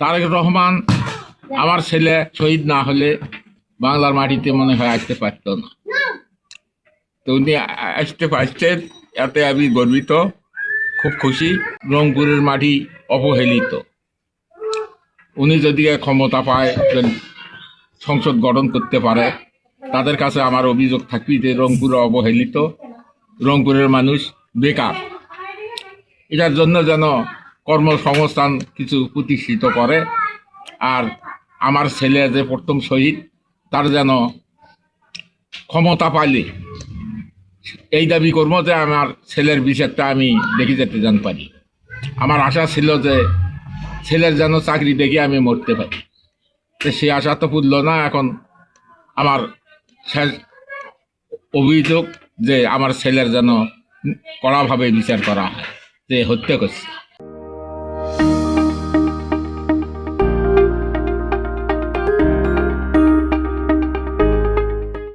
তারেক রহমান আমার ছেলে শহীদ না হলে বাংলার মাটিতে মনে হয় আসতে পারত না। তো উনি আসতে পারছেন এতে আমি গর্বিত খুব খুশি রংপুরের মাটি অবহেলিত। উনি যদি ক্ষমতা পায় সংসদ গঠন করতে পারে তাদের কাছে আমার অভিযোগ থাকবে যে রংপুর অবহেলিত রংপুরের মানুষ বেকার। এটার জন্য যেন কর্মসংস্থান কিছু প্রতিষ্ঠিত করে। আর আমার ছেলে যে প্রথম শহীদ, তার যেন ক্ষমতা পাইলে। এই দাবি করব যে আমার ছেলের বিচারটা আমি দেখে যেতে জান পারি। আমার আশা ছিল যে ছেলের যেন চাকরি দেখে আমি মরতে পারি। তো সে আশা তো পুরল না, এখন আমার শেষ অভিযোগ যে আমার ছেলের যেন কড়াভাবে বিচার করা হয়, যে হত্যা করছে।